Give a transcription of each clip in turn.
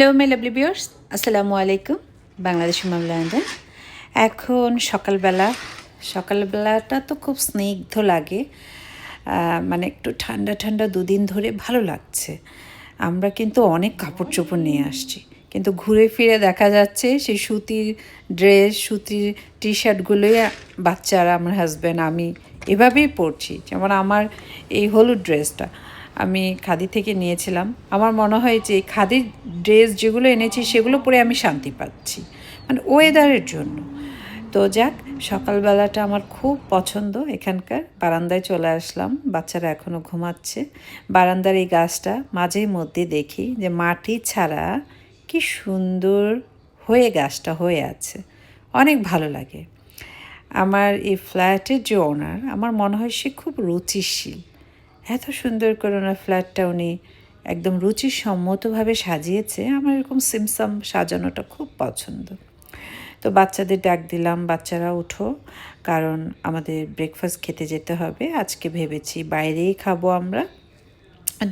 Hello মে lovely বিয়ার্স আসসালামু আলাইকুম বাংলাদেশি মামলান্ডার এখন সকালবেলা সকালবেলাটা তো খুব স্নিগ্ধ লাগে। মানে একটু ঠান্ডা ঠান্ডা দুদিন ধরে ভালো লাগছে। আমরা কিন্তু অনেক কাপড় চোপড় নিয়ে আসছি। কিন্তু ঘুরে ফিরে দেখা যাচ্ছে সেই সুতির ড্রেস, সুতির টি শার্টগুলোই বাচ্চারা, আমার হাজব্যান্ড আমি এভাবেই পরছি। যেমন আমার এই হলুদ ড্রেসটা। আমি খাদি থেকে নিয়েছিলাম। আমার মনে হয় যে খাদির ড্রেস যেগুলো এনেছি সেগুলো পরে আমি শান্তি পাচ্ছি। মানে ওয়েদারের জন্য। তো যাক, সকালবেলাটা আমার খুব পছন্দ। এখানকার বারান্দায় চলে আসলাম। বাচ্চারা এখনও ঘুমাচ্ছে। বারান্দার এই গাছটা মাঝে মধ্যে দেখি যে মাটি ছাড়া কি সুন্দর হয়ে গাছটা হয়ে আছে। অনেক ভালো লাগে। আমার এই ফ্ল্যাটের যে ওনার আমার মনে হয় সে খুব রুচিশীল। এত সুন্দর ওনার ফ্ল্যাটটা উনি একদম রুচিসম্মতভাবে সাজিয়েছে। আমার এরকম সিমসাম সাজানোটা খুব পছন্দ। তো বাচ্চাদের ডাক দিলাম, বাচ্চারা উঠো কারণ আমাদের ব্রেকফাস্ট খেতে যেতে হবে। আজকে ভেবেছি বাইরেই খাব আমরা।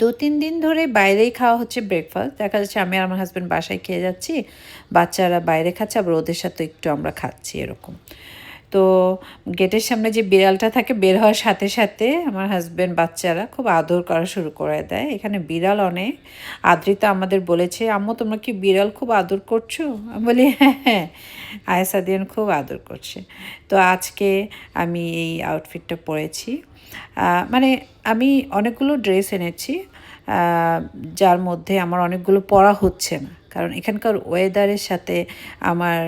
দু, তিন দিন ধরে বাইরেই খাওয়া হচ্ছে ব্রেকফাস্ট দেখা যাচ্ছে আমি আর আমার হাজব্যান্ড বাসায় খেয়ে যাচ্ছি। বাচ্চারা বাইরে খাচ্ছে, আবার ওদের সাথে একটু আমরা খাচ্ছি এরকম। তো গেটের সামনে যে বিড়ালটা থাকে বের হওয়ার সাথে সাথে আমার হাজব্যান্ড বাচ্চারা খুব আদর করা শুরু করে দেয়। এখানে বিড়াল অনেক। আদ্রিতা আমাদের বলেছে, আম্মু, তোমরা কি বিড়াল খুব আদর করছ? আমি বলি হ্যাঁ হ্যাঁ। আয়সাদিয়ান খুব আদর করছে। তো আজকে আমি এই আউটফিটটা পরেছি। মানে আমি অনেকগুলো ড্রেস এনেছি। যার মধ্যে আমার অনেকগুলো পরা হচ্ছে না। কারণ এখানকার ওয়েদারের সাথে আমার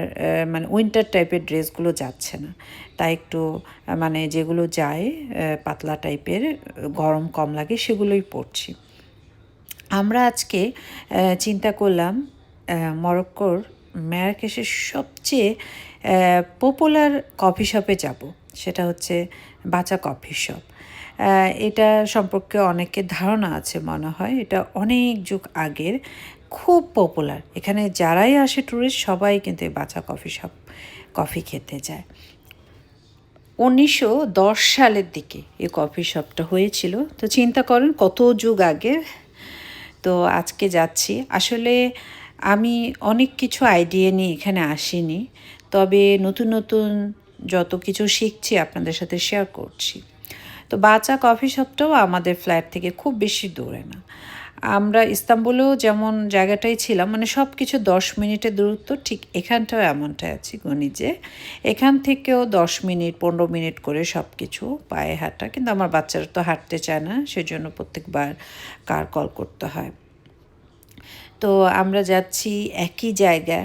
মানে উইন্টার টাইপের ড্রেসগুলো যাচ্ছে না। তাই একটু মানে যেগুলো যায় পাতলা টাইপের গরম কম লাগে সেগুলোই পরছি। আমরা আজকে চিন্তা করলাম মরক্কোর ম্যারাকেশের সবচেয়ে পপুলার কফি শপে যাব। সেটা হচ্ছে বাচা কফি শপ এটা সম্পর্কে অনেকের ধারণা আছে মনে হয়। এটা অনেক যুগ আগের খুব পপুলার এখানে যারাই আসে ট্যুরিস্ট সবাই কিন্তু এই বাচা কফি শপ কফি খেতে যায়। উনিশশো দশ সালের দিকে এই কফি শপটা হয়েছিল। তো চিন্তা করেন কত যুগ আগে। তো আজকে যাচ্ছি। আসলে আমি অনেক কিছু আইডিয়া নিয়ে এখানে আসিনি। তবে নতুন নতুন যত কিছু শিখছি আপনাদের সাথে শেয়ার করছি। তো বাচা কফি শপটাও আমাদের ফ্ল্যাট থেকে খুব বেশি দূরে না। আমরা ইস্তাম্বুলেও যেমন জায়গাটাই ছিলাম মানে সব কিছু দশ মিনিটের দূরত্ব, ঠিক এখানটাও এমনটাই আছি গণিজে এখান থেকেও দশ মিনিট, পনেরো মিনিট করে সব কিছু পায়ে হাঁটা, কিন্তু আমার বাচ্চারা তো হাঁটতে চায় না, সেজন্য প্রত্যেকবার কার কল করতে হয়। তো আমরা যাচ্ছি একই জায়গা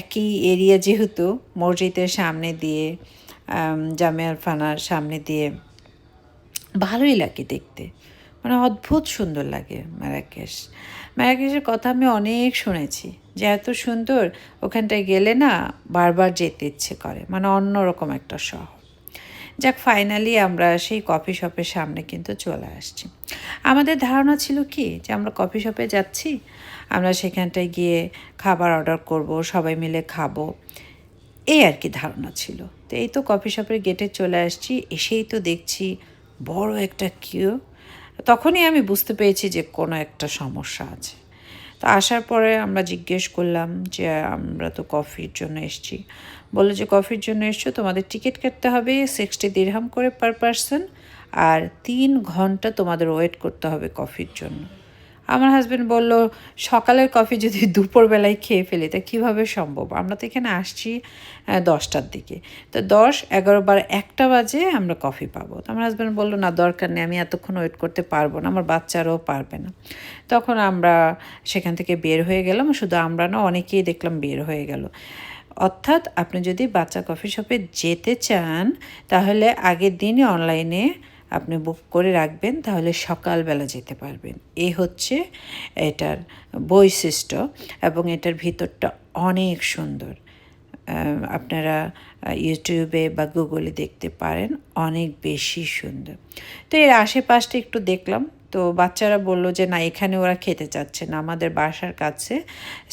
একই এরিয়া যেহেতু, মসজিদের সামনে দিয়ে জামিয়ার ফানার সামনে দিয়ে। ভালোই লাগে দেখতে। মানে অদ্ভুত সুন্দর লাগে ম্যারাকেশ ম্যারাকেশের কথা আমি অনেক শুনেছি যে এত সুন্দর ওখানটায় গেলে না বারবার যেতে ইচ্ছে করে মানে অন্যরকম একটা শহর। যাক ফাইনালি আমরা সেই কফি শপের সামনে কিন্তু চলে আসছি। আমাদের ধারণা ছিল কি? যে আমরা কফি শপে যাচ্ছি, আমরা সেখানটায় গিয়ে খাবার অর্ডার করব, সবাই মিলে খাব। এই আর কি ধারণা ছিল। তো এই তো কফি শপের গেটে চলে আসছি, এসেই তো দেখছি বড় একটা কিউ তখনই আমি বুঝতে পেরেছি যে কোনো একটা সমস্যা আছে। তো আসার পরে আমরা জিজ্ঞেস করলাম যে, আমরা তো কফির জন্য এসছি। বলল যে, কফির জন্য এসছো, তোমাদের টিকিট কাটতে হবে সিক্সটি দিরহাম করে পার পারসন আর তিন ঘণ্টা তোমাদের ওয়েট করতে হবে কফির জন্য। আমার হাজব্যান্ড বলল, সকালের কফি যদি দুপুরবেলায় খেয়ে ফেলি, তা কীভাবে সম্ভব? আমরা তো এখানে আসছি দশটার দিকে। তো দশ, এগারো বার একটা বাজে আমরা কফি পাবো। তো আমার হাজব্যান্ড বলল, না, দরকার নেই, আমি এতক্ষণ ওয়েট করতে পারব না, আমার বাচ্চারাও পারবে না। তখন আমরা সেখান থেকে বের হয়ে গেলাম। শুধু আমরা না, অনেকেই দেখলাম বের হয়ে গেল। অর্থাৎ আপনি যদি বাচ্চা কফি শপে যেতে চান, তাহলে আগের দিনই অনলাইনে আপনি বুক করে রাখবেন, তাহলে সকালবেলা যেতে পারবেন। এ হচ্ছে এটার বৈশিষ্ট্য এবং এটার ভিতরটা অনেক সুন্দর। আপনারা ইউটিউবে বা গুগলে দেখতে পারেন, অনেক বেশি সুন্দর। তো এর আশেপাশটা একটু দেখলাম, তো বাচ্চারা বলল যে, না, এখানে ওরা খেতে চাচ্ছে না। আমাদের বাসার কাছে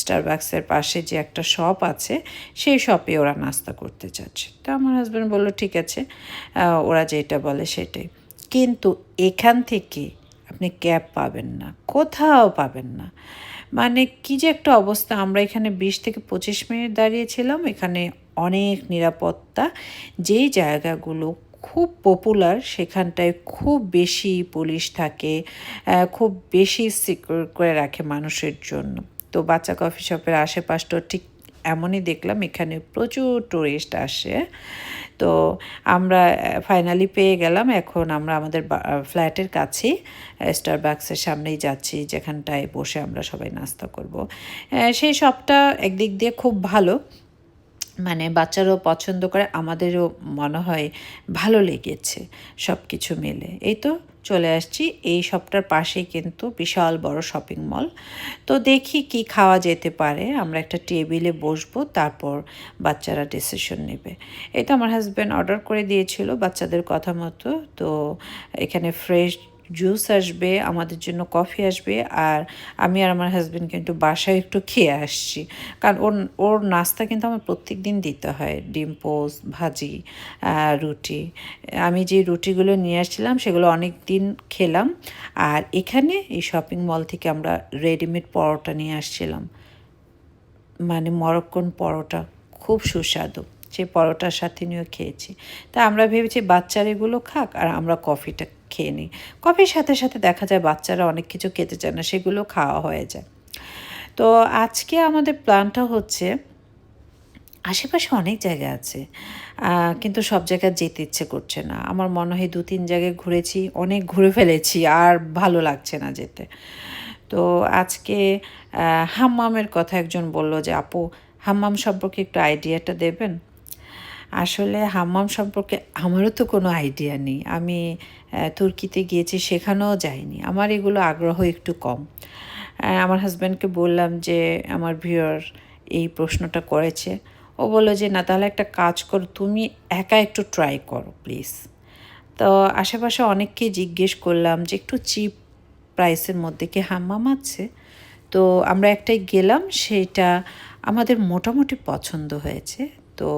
স্টারবাক্সের পাশে যে একটা শপ আছে, সেই শপে ওরা নাস্তা করতে চাচ্ছে। তো আমার হাজব্যান্ড বলল, ঠিক আছে। ওরা যেটা বলে সেটাই। কিন্তু এখান থেকে আপনি ক্যাব পাবেন না, কোথাও পাবেন না। মানে কি যে একটা অবস্থা, আমরা এখানে বিশ থেকে পঁচিশ মিনিট দাঁড়িয়েছিলাম, এখানে অনেক নিরাপত্তা। যেই জায়গাগুলো খুব পপুলার সেখানটায় খুব বেশি পুলিশ থাকে খুব বেশি সিকিউর করে রাখে মানুষের জন্য। তো বাচ্চা কফি শপের আশেপাশটা ঠিক এমনই দেখলাম, এখানে প্রচুর টুরিস্ট আসে। তো আমরা ফাইনালি পেয়ে গেলাম। এখন আমরা আমাদের ফ্ল্যাটের কাছেই স্টার বাক্সের সামনেই যাচ্ছি, যেখানটায় বসে আমরা সবাই নাস্তা করব। সেই সবটা একদিক দিয়ে খুব ভালো। মানে বাচ্চারাও পছন্দ করে, আমাদেরও মনে হয় ভালো লেগেছে সব কিছু মিলে। এই তো চলে আসছি, এই শপটার পাশেই কিন্তু বিশাল বড় শপিং মল তো দেখি কি খাওয়া যেতে পারে, আমরা একটা টেবিলে বসবো, তারপর বাচ্চারা ডিসিশন নেবে। এই তো আমার হাজব্যান্ড অর্ডার করে দিয়েছিল বাচ্চাদের কথা মতো, তো এখানে ফ্রেশ জুস আসবে, আমাদের জন্য কফি আসবে আর আমি আর আমার হাজব্যান্ড কিন্তু বাসায় একটু খেয়ে আসছি। কারণ ওর ওর নাস্তা কিন্তু আমার প্রত্যেক দিন দিতে হয়, ডিম পোস্ট ভাজি রুটি। আমি যে রুটিগুলো নিয়ে আসছিলাম সেগুলো অনেক দিন খেলাম আর এখানে এই শপিং মল থেকে আমরা রেডিমেড পরোটা নিয়ে আসছিলাম। মানে মরক্কন পরোটা খুব সুস্বাদু, সেই পরোটার সাথে নিয়েও খেয়েছি। তা আমরা ভেবেছি বাচ্চারা এগুলো খাক আর আমরা কফিটা খেয়ে নিই। কফির সাথে সাথে দেখা যায় বাচ্চারা অনেক কিছু খেতে চায় না, সেগুলো খাওয়া হয়ে যায়। তো আজকে আমাদের প্ল্যানটা হচ্ছে, আশেপাশে অনেক জায়গা আছে কিন্তু সব জায়গায় যেতে ইচ্ছে করছে না। আমার মনে হয় দু তিন জায়গায় ঘুরেছি, অনেক ঘুরে ফেলেছি, আর ভালো লাগছে না যেতে। তো আজকে হাম্মামের কথা একজন বলল যে, আপু, হাম্মাম সম্পর্কে একটু আইডিয়াটা দেবেন? আসলে হাম্মাম সম্পর্কে আমারও তো কোনো আইডিয়া নেই। আমি তুর্কিতে গিয়েছি, সেখানেও যাইনি। আমার এগুলো আগ্রহ একটু কম। আমার হাজব্যান্ডকে বললাম যে, আমার ভিউয়ার এই প্রশ্নটা করেছে। ও বলল যে, না, তাহলে একটা কাজ করো, তুমি একা একটু ট্রাই করো প্লিজ তো আশেপাশে অনেককে জিজ্ঞেস করলাম যে, একটু চিপ প্রাইসের মধ্যে কি হাম্মাম আছে? তো আমরা একটাই গেলাম, সেটা আমাদের মোটামুটি পছন্দ হয়েছে। তো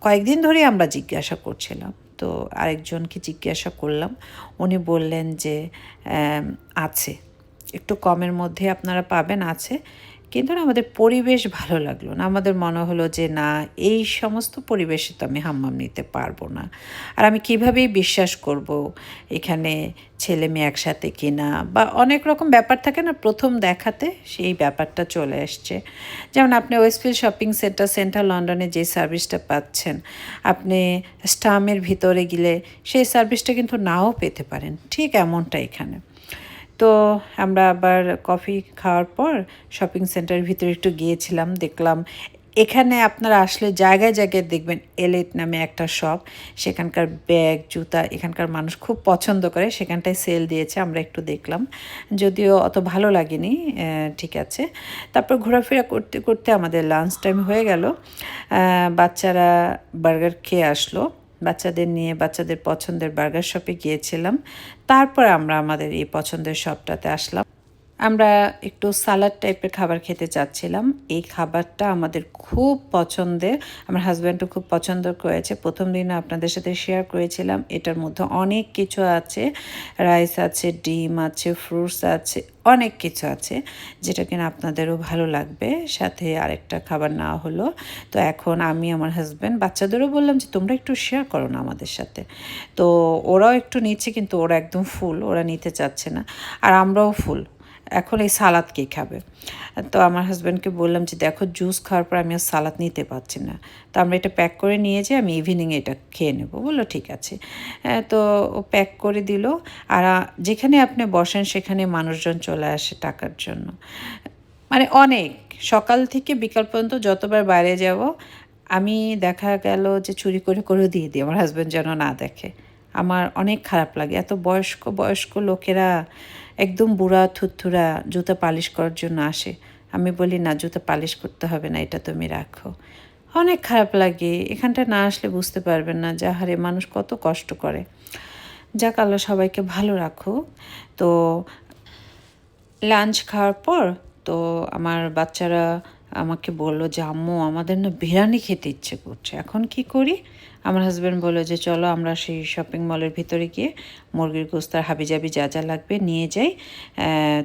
কয়েকদিন ধরে আমরা জিজ্ঞাসা করছিলাম। তো আরেকজনকে জিজ্ঞাসা করলাম। উনি বললেন যে আছে। একটু কমের মধ্যে আপনারা পাবেন, আছে। কিন্তু না আমাদের পরিবেশ ভালো লাগল না। আমাদের মনে হলো যে, না, এই সমস্ত পরিবেশে তো আমি হাম্মাম নিতে পারব না। আর আমি কীভাবেই বিশ্বাস করব এখানে ছেলে মেয়ে একসাথে কিনা? বা অনেক রকম ব্যাপার থাকে না, প্রথম দেখাতে সেই ব্যাপারটা চলে আসছে যেমন আপনি ওয়েস্টফিল্ড শপিং সেন্টার, সেন্ট্রাল লন্ডনে যে সার্ভিসটা পাচ্ছেন, আপনি স্টামের ভিতরে গেলে সেই সার্ভিসটা কিন্তু নাও পেতে পারেন, ঠিক এমনটা এখানে। তো আমরা আবার কফি খাওয়ার পর শপিং সেন্টারের ভিতরে একটু গিয়েছিলাম, দেখলাম এখানে আপনারা আসলে জায়গায় জায়গায় দেখবেন এলেট নামে একটা শপ সেখানকার ব্যাগ জুতা, এখানকার মানুষ খুব পছন্দ করে, সেখানটায় সেল দিয়েছে, আমরা একটু দেখলাম। যদিও অত ভালো লাগেনি ঠিক আছে। তারপর ঘোরাফেরা করতে করতে আমাদের লাঞ্চ টাইম হয়ে গেল। বাচ্চারা বার্গার খেয়ে আসলো। বাচ্চাদের নিয়ে বাচ্চাদের পছন্দের বার্গার শপে গিয়েছিলাম। তারপর আমরা আমাদের এই পছন্দের শপটাতে আসলাম। আমরা একটু সালাড টাইপের খাবার খেতে চাচ্ছিলাম। এই খাবারটা আমাদের খুব পছন্দের, আমার হাজব্যান্ডও খুব পছন্দ করেছে। প্রথম দিন আপনাদের সাথে শেয়ার করেছিলাম, এটার মধ্যে অনেক কিছু আছে। রাইস আছে, ডিম আছে ফ্রুটস আছে, অনেক কিছু আছে, যেটা কিনা আপনাদেরও ভালো লাগবে। সাথে আরেকটা খাবার নেওয়া হলো। তো এখন আমি, আমার হাজব্যান্ড, বাচ্চাদেরও বললাম যে, তোমরা একটু শেয়ার করো না আমাদের সাথে। তো ওরাও একটু নিচ্ছে, কিন্তু ওরা একদম ফুল ওরা নিতে চাচ্ছে না। আর আমরাও ফুল এখন এই সালাদ কে খাবে? তো আমার হাজব্যান্ডকে বললাম যে, দেখো জুস খাওয়ার পর আমি আর সালাদ নিতে পারছি না। তো আমরা এটা প্যাক করে নিয়ে যাই আমি ইভিনিংয়ে এটা খেয়ে নেব। বলল, ঠিক আছে। তো ও প্যাক করে দিল। আর যেখানে আপনি বসেন, সেখানে মানুষজন চলে আসে টাকার জন্য। মানে অনেক। সকাল থেকে বিকাল পর্যন্ত যতবার বাইরে যাব, আমি দেখা গেল যে, চুরি করে করে দিয়ে দিই। আমার হাজব্যান্ড যেন না দেখে। আমার অনেক খারাপ লাগে। এত বয়স্ক বয়স্ক লোকেরা একদম বুড়া থুরথুরা জুতা পালিশ করার জন্য আসে। আমি বলি, না, জুতা পালিশ করতে হবে না, এটা তুমি রাখো। অনেক খারাপ লাগে, এখানটা না আসলে বুঝতে পারবেন না। যা হারে মানুষ কত কষ্ট করে। যাক, আল্লাহ সবাইকে ভালো রাখো তো লাঞ্চ খাওয়ার পর, তো আমার বাচ্চারা আমাকে বলল যে, আম্মু, আমাদের না বিরিয়ানি খেতে ইচ্ছে করছে। এখন কি করি? আমার হাজব্যান্ড বলল যে, চলো আমরা সেই শপিং মলের ভিতরে গিয়ে মুরগির গোস্তার হাবিজাবি যা যা লাগবে নিয়ে যাই।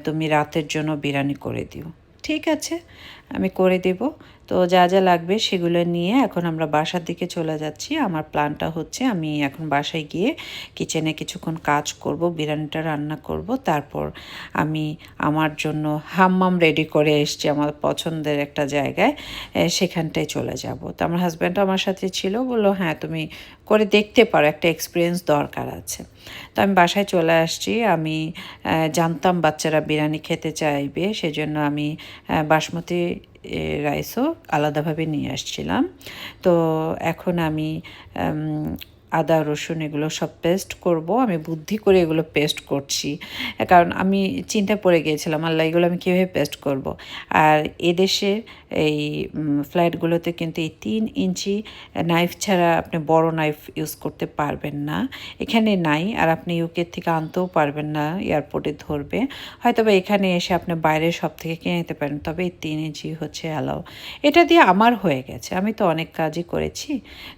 তুমি রাতের জন্য বিরিয়ানি করে দিও। ঠিক আছে, আমি করে দেব। তো যা যা লাগবে সেগুলো নিয়ে এখন আমরা বাসার দিকে চলে যাচ্ছি। আমার প্ল্যানটা হচ্ছে আমি এখন বাসায় গিয়ে কিচেনে কিছুক্ষণ কাজ করব, বিরিয়ানিটা রান্না করব, তারপর আমি আমার জন্য হাম্মাম রেডি করে এসছি আমার পছন্দের একটা জায়গায় সেখানটায় চলে যাব। তো আমার হাজব্যান্ড আমার সাথে ছিল, বলল হ্যাঁ তুমি করে দেখতে পারো, একটা এক্সপিরিয়েন্স দরকার আছে। তো আমি বাসায় চলে আসছি, আমি জানতাম বাচ্চারা বিরিয়ানি খেতে চাইবে, সেজন্য আমি বাসমতি রাইসও আলাদাভাবে নিয়ে আসছিলাম। তো এখন আমি আদা, রসুন এগুলো সব পেস্ট করব। আমি বুদ্ধি করে এগুলো পেস্ট করছি। কারণ আমি চিন্তায় পড়ে গিয়েছিলাম, আল্লাহ, এগুলো আমি কীভাবে পেস্ট করব? আর এদেশে এই ফ্ল্যাটগুলোতে কিন্তু এই তিন ইঞ্চি নাইফ ছাড়া আপনি বড় নাইফ ইউজ করতে পারবেন না। এখানে নাই, আর আপনি ইউকে থেকে আনতেও পারবেন না এয়ারপোর্টে ধরবে। হয়তো বা এখানে এসে আপনি বাইরে সব থেকে কিনে নিতে পারেন, তবে এই তিন ইঞ্চি হচ্ছে অ্যালাও এটা দিয়ে আমার হয়ে গেছে। আমি তো অনেক কাজই করেছি।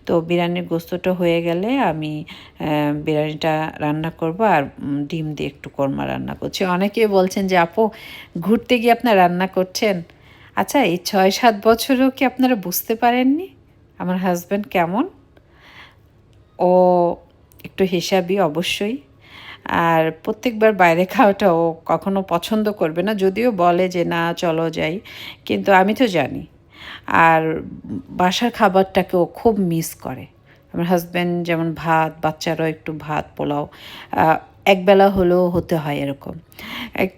তো বিরিয়ানির গোস্তটা হয়ে গেলে আমি বিরিয়ানিটা রান্না করব আর ডিম দিয়ে একটু কোরমা রান্না করছি। অনেকেই বলছেন যে, আপু, ঘুরতে গিয়ে আপনার রান্না করছেন? আচ্ছা এই ছয় সাত বছরেও কি আপনারা বুঝতে পারেননি? আমার হাজব্যান্ড কেমন? ও একটু হিসাবই অবশ্যই। আর প্রত্যেকবার বাইরে খাওয়াটা ও কখনো পছন্দ করবে না, যদিও বলে যে, না, চলো যাই। কিন্তু আমি তো জানি। আর বাসার খাবারটাকে ও খুব মিস করে। আমার হাজব্যান্ড যেমন ভাত, বাচ্চারও একটু ভাত, পোলাও একবেলা হলেও হতে হয় এরকম।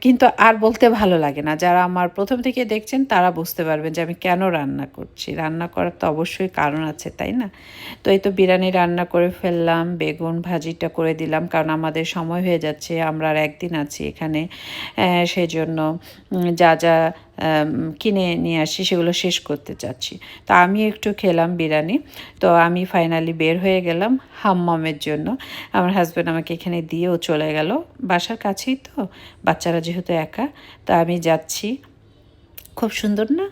কিন্তু আর বলতে ভালো লাগে না। যারা আমার প্রথম থেকে দেখছেন, তারা বুঝতে পারবেন যে আমি কেন রান্না করছি। রান্না করার তো অবশ্যই কারণ আছে, তাই না? তো এই তো বিরিয়ানি রান্না করে ফেললাম, বেগুন ভাজিটা করে দিলাম, কারণ আমাদের সময় হয়ে যাচ্ছে, আমরা আর একদিন আছি এখানে। সেই জন্য যা যা কিনে নিয়ে আসি, সেগুলো শেষ করতে চাচ্ছি। তো আমি একটু খেলাম বিরিয়ানি, তো আমি ফাইনালি বের হয়ে গেলাম হাম্মামের জন্য। আমার হাজব্যান্ড আমাকে এখানে দিয়েও চলে গেল। বাসার কাছেই তো, বাচ্চারা যেহেতু একা, তো আমি যাচ্ছি। খুব সুন্দর না?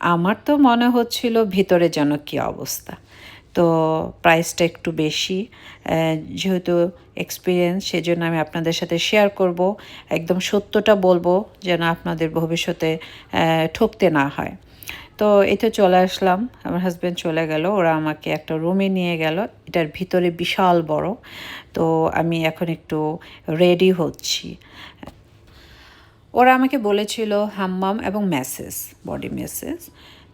আমার তো মনে হচ্ছিল ভিতরে যেন কী অবস্থা। তো প্রাইসটা একটু বেশি। যেহেতু এক্সপিরিয়েন্স সেজন্য আমি আপনাদের সাথে শেয়ার করব। একদম সত্যটা বলব যেন আপনাদের ভবিষ্যতে ঠকতে না হয়। তো এই তো চলে আসলাম। আমার হাজব্যান্ড চলে গেল। ওরা আমাকে একটা রুমে নিয়ে গেল। এটার ভিতরে বিশাল বড়। তো আমি এখন একটু রেডি হচ্ছি। ওরা আমাকে বলেছিল, হাম্মাম এবং ম্যাসেজ বডি ম্যাসেজ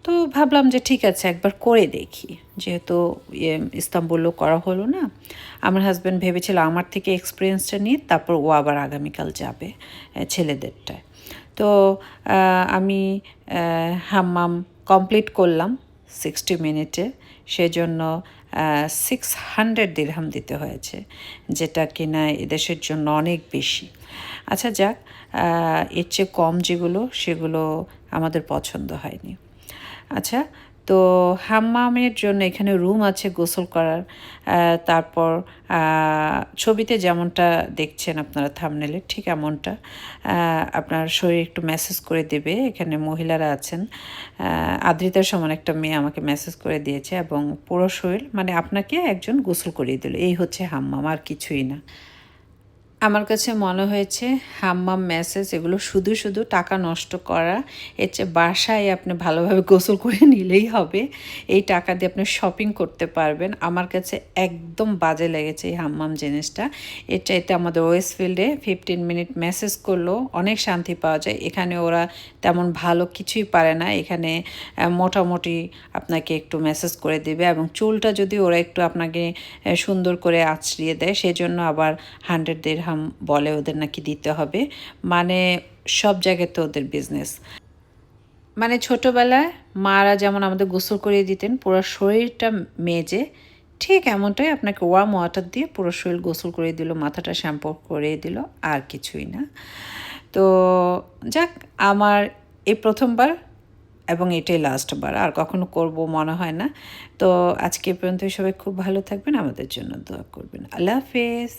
তো ভাবলাম যে ঠিক আছে, একবার করে দেখি। যেহেতু ইয়ে ইস্তাম্বুলও করা হলো না। আমার হাজব্যান্ড ভেবেছিল আমার থেকে এক্সপিরিয়েন্সটা নিয়ে, তারপর ও আবার আগামীকাল যাবে ছেলেদেরটায়। তো আমি হাম্মাম কমপ্লিট করলাম সিক্সটি মিনিটে। সেজন্য সিক্স হান্ড্রেড দিরহাম দিতে হয়েছে, যেটা কিনা এদেশের জন্য অনেক বেশি। আচ্ছা যাক এর চেয়ে কম যেগুলো, সেগুলো আমাদের পছন্দ হয়নি। আচ্ছা তো হাম্মামের জন্য এখানে রুম আছে গোসল করার। তারপর ছবিতে যেমনটা দেখছেন আপনারা থামনেলে ঠিক এমনটা। আপনার শরীর একটু মেসেজ করে দেবে, এখানে মহিলারা আছেন। আদ্রিতার সমান একটা মেয়ে আমাকে মেসেজ করে দিয়েছে এবং পুরো শরীর মানে আপনাকে একজন গোসল করিয়ে দিল। এই হচ্ছে হাম্মাম, আর কিছুই না। আমার কাছে মনে হয়েছে, হাম্মাম মেসেজ এগুলো শুধু শুধু টাকা নষ্ট করা, এর চেয়ে বাসায় আপনি ভালোভাবে গোসল করে নিলেই হবে। এই টাকা দিয়ে আপনি শপিং করতে পারবেন। আমার কাছে একদম বাজে লেগেছে এই হাম্মাম জিনিসটা। এর চাইতে আমাদের ওয়েস্টফিল্ডে ফিফটিন মিনিট মেসেজ করলেও অনেক শান্তি পাওয়া যায়। এখানে ওরা তেমন ভালো কিছুই পারে না। এখানে মোটামুটি আপনাকে একটু মেসেজ করে দেবে এবং চুলটা যদি ওরা একটু আপনাকে সুন্দর করে আছড়িয়ে দেয়, সেজন্য আবার হান্ড্রেড দেড়হাম বলে ওদের নাকি দিতে হবে। মানে সব জায়গাতে ওদের বিজনেস মানে ছোটোবেলায় মারা যেমন আমাদের গোসল করিয়ে দিতেন, পুরো শরীরটা মেজে ঠিক এমনটাই আপনাকে ওয়ার্ম ওয়াটার দিয়ে পুরো শরীর গোসল করে দিল, মাথাটা শ্যাম্পু করে দিল, আর কিছুই না। তো যাক, আমার এই প্রথমবার এবং এটাই লাস্টবার আর কখনো করব মনে হয় না। তো আজকে পর্যন্ত সবাই খুব ভালো থাকবেন, আমাদের জন্য দোয়া করবেন। আল্লাহ হাফেজ।